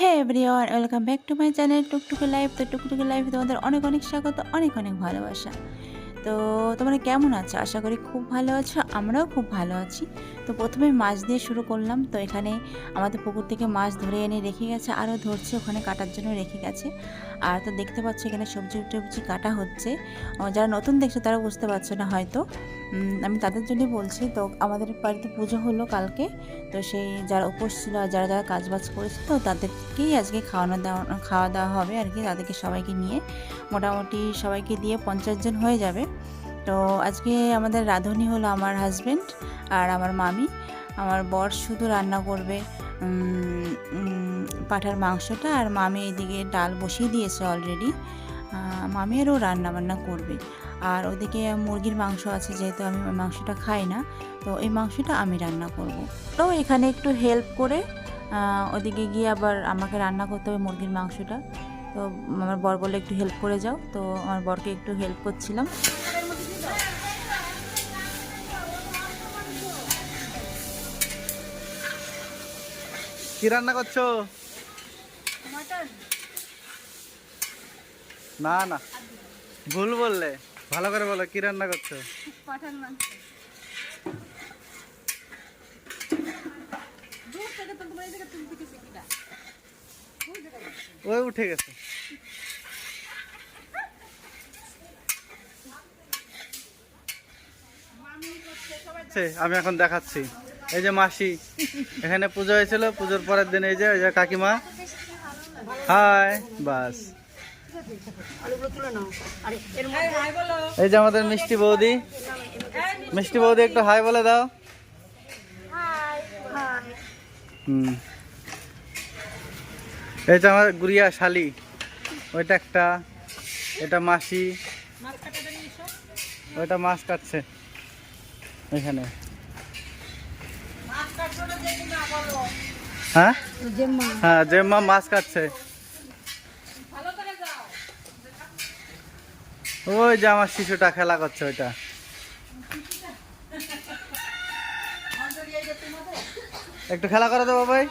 Hey everyone welcome back to my channel Tuktuki life তো Tuktuki life তোমাদের অনেক অনেক স্বাগত, অনেক অনেক ভালোবাসা। তো তোমরা কেমন আছো? আশা করি খুব ভালো আছো, আমরাও খুব ভালো আছি। তো প্রথমে মাছ দিয়ে শুরু করলাম। তো এখানে আমাদের পুকুর থেকে মাছ ধরে এনে রেখে গেছে, আরও ধরছে, ওখানে কাটার জন্য রেখে গেছে। আর তো দেখতে পাচ্ছ এখানে সবজি টবজি কাটা হচ্ছে। যারা নতুন দেখছ তারা বুঝতে পারছ না হয়তো। আমি তাদের জন্যই বলছি, তো আমাদের বাড়িতে পুজো হলো কালকে। তো সেই যারা উপোস ছিল যারা যারা কাজবাজ করেছে, তো তাদেরকেই আজকে খাওয়ানো দাওয়া, খাওয়া দাওয়া হবে আর কি, তাদেরকে সবাইকে নিয়ে। মোটামুটি সবাইকে দিয়ে পঞ্চাশ জন হয়ে যাবে। তো আজকে আমাদের রাঁধুনি হলো আমার হাজব্যান্ড আর আমার মামি। আমার বর শুধু রান্না করবে পাঁঠার মাংসটা আর মামি এদিকে ডাল বসিয়ে দিয়েছে অলরেডি মামি আরও রান্না বান্না করবে। আর ওদিকে মুরগির মাংস আছে, যেহেতু আমি মাংসটা খাই না, তো এই মাংসটা আমি রান্না করব। তো এখানে একটু হেল্প করে ওদিকে গিয়ে আবার আমাকে রান্না করতে হবে মুরগির মাংসটা। তো আমার বর বলে একটু হেল্প করে যাও। তো আমার বরকে একটু হেল্প করছিলাম। কি রান্না করছ? না না। ভুল বললে। ভালো করে বলো কি রান্না করছ? ওই উঠে গেছে। সে, আমি এখন দেখাচ্ছি। এই যে মাসি এখানে পুজো হয়েছিল পুজোর পরের দিন এই যে এই যে কাকিমা। হাই বাস। এই যে আমাদের মিষ্টি বৌদি। মিষ্টি বৌদি একটু হাই বলে দাও। হুম। এই যে আমার গুড়িয়া শালি ওইটা একটা এটা মাসি। ওইটা মাছ কাটছে। এখানে। হ্যাঁ? হ্যাঁ জেম্মা মাছ কাটছে ওই যে আমার শিশুটা খেলা করছে ওইটা। একটু খেলা করে দেবো ভাই?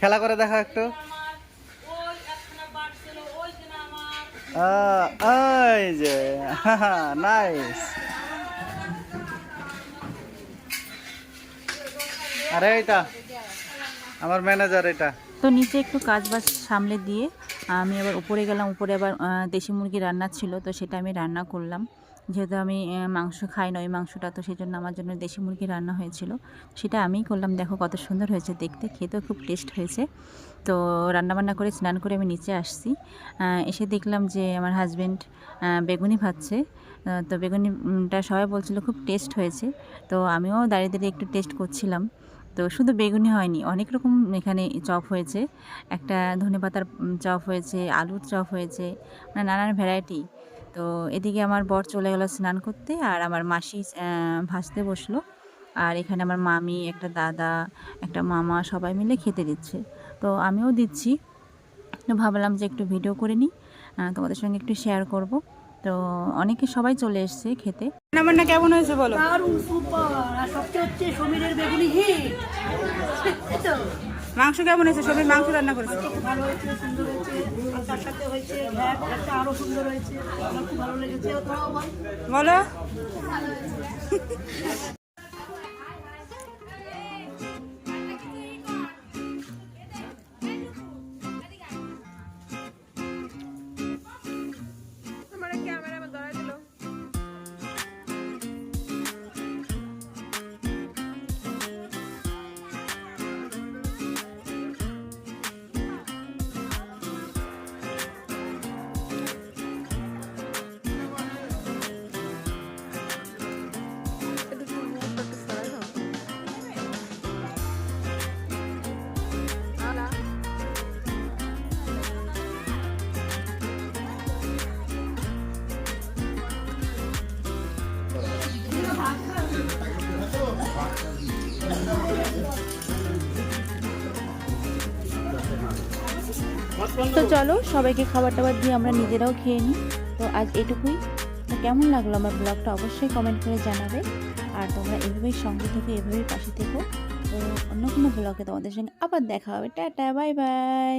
খেলা করে দেখা একটু। আহ, এই যে নাইস আরে এটা আমার ম্যানেজার এটা তো নিচে একটু কাজ বাজ সামলে দিয়ে, আমি আবার উপরে গেলাম, উপরে আবার দেশি মুরগি রান্না ছিল, তো সেটা আমি রান্না করলাম। যেহেতু আমি মাংস খাই না, ওই মাংসটা তো সেই জন্য আমার জন্য দেশি মুরগি রান্না হয়েছিল। সেটা আমিই করলাম, দেখো কত সুন্দর হয়েছে দেখতে, খেতেও খুব টেস্ট হয়েছে। তো রান্নাবান্না করে, স্নান করে আমি নিচে আসছি। এসে দেখলাম যে আমার হাজব্যান্ড বেগুনি ভাজছে। তো বেগুনিটা সবাই বলছিল খুব টেস্ট হয়েছে। তো আমিও দাঁড়িয়ে দাঁড়িয়ে একটু টেস্ট করছিলাম। তো শুধু বেগুনি হয়নি অনেক রকম এখানে চপ হয়েছে। একটা ধনেপাতার উম, চপ হয়েছে আলুর চপ হয়েছে মানে নানান ভ্যারাইটি তো এদিকে আমার বর চলে গেল স্নান করতে আর আমার মাসি ভাসতে বসল। আর এখানে আমার মামি একটা দাদা একটা মামা সবাই মিলে খেতে দিচ্ছে। তো আমিও দিচ্ছি। তো ভাবলাম যে একটু ভিডিও করে নিই। তোমাদের সঙ্গে একটু শেয়ার করব। তো অনেকে সবাই চলে এসছে খেতে। রান্নাবান্না কেমন হয়েছে বলো? দারুণ সুপার আর সবচেয়ে হচ্ছে সমীরের বেগুনি হিট। মাংস কেমন হয়েছে? সবাই মাংস রান্না করেছে? খুব ভালো হয়েছে সুন্দর হয়েছে। আর তার সাথে হয়েছে ভ্যাট আরও সুন্দর হয়েছে। খুব ভালো লেগেছে। বল। তো চলো সবাইকে খাবার টাবার দিয়ে আমরা নিজেরাও খেয়ে নিই। তো আজ এটুকুই। কেমন লাগল আমার ব্লগটা অবশ্যই কমেন্ট করে জানাবে। আর তোমরা এভাবেই সঙ্গে থেকে, এভাবেই পাশে থেকো। তো অন্য কোনো ব্লগে তোমাদের সঙ্গে আবার দেখা হবে। Tata bye bye